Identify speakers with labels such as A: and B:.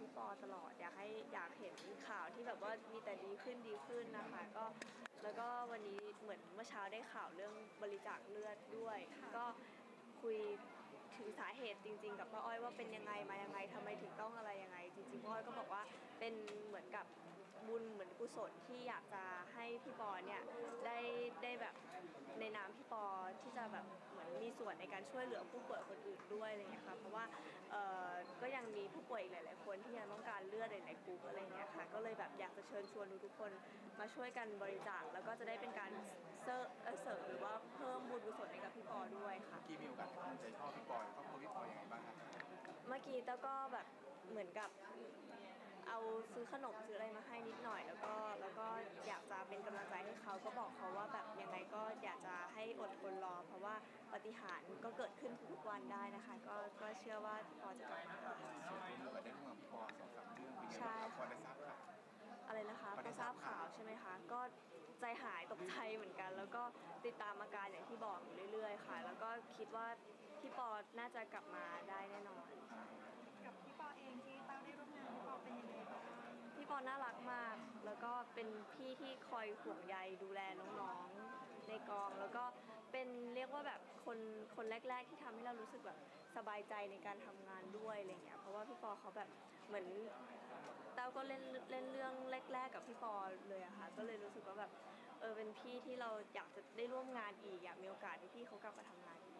A: พี่ปอตลอด อยากให้อยากเห็นข่าวที่แบบว่ามีแต่ดีขึ้นดีขึ้นนะคะ ก็แล้วก็วันนี้เหมือนเมื่อเช้าได้ข่าวเรื่องบริจาคเลือดด้วย ก็คุยถึงสาเหตุจริง ๆ กับป้าอ้อยว่าเป็นยังไงมายังไงทำไมถึงต้องอะไรยังไง จริงๆป้าอ้อยก็บอกว่าเป็นเหมือนกับบุญเหมือนกุศลที่อยากจะให้พี่ปอเนี่ยได้ได้แบบในนามพี่ปอที่จะแบบเหมือนมีส่วนในการช่วยเหลือผู้ป่วยคนอื่นด้วยอะไรเงี้ยค่ะเพราะว่าเอ่อ ก็ยังมีผู้ป่วยอีกหลาย ๆ คนที่ยังต้องการเลือดในในกลุ่มอะไรเงี้ยค่ะก็เลยแบบอยากจะเชิญชวนทุกๆคนมาช่วยกันบริจาคแล้วก็จะได้เป็นการเสริมเอ่อเสริมหรือว่าเพิ่มบุญกุศลให้กับพี่ปอด้วยค่ะ
B: ที่มีโอกาสทำใจชอบพี่ปอยครอบครัวพี่ปอยยังไงบ้างครับ
A: เมื่อกี้เต้าก็แบบเหมือนกับเอาซื้อขนมซื้ออะไรมาให้นิดหน่อย แล้วก็แล้วก็อยากจะเป็นกำลังใจให้เขาก็บอกเขาว่าแบบยังไงก็อยากจะให้อดทนรอ เพราะว่าปาฏิหารย์ก็เกิดขึ้นทุกๆวันได้นะคะ ก็ก็เชื่อว่าพอจะกลับมา ใจหายตกใจเหมือนกัน แล้วก็ติดตามอาการอย่างที่บอกอยู่เรื่อย ๆ ค่ะ แล้วก็คิดว่าพี่ปอน่าจะกลับมาได้แน่นอน
C: กับพี่ปอเองที่เต้าได้ร่วมงานพี่ปอเป็นยังไงบ้าง
A: พี่ปอน่ารักมาก แล้วก็เป็นพี่ที่คอยห่วงใยดูแลน้องๆในกอง แล้วก็เป็นเรียกว่าแบบคนคนแรก ๆ ที่ทำให้เรารู้สึกแบบสบายใจในการทำงานด้วยอะไรเงี้ย เพราะว่าพี่ปอเขาแบบเหมือนเต้าก็เล่นเล่นเรื่องแรก ๆ กับพี่ปอเลยอะค่ะก็เลยรู้สึกว่า แบบเออเป็นพี่ที่เราอยากจะได้ร่วมงานอีกอยากมีโอกาสที่พี่เขากลับมาทำงานอีก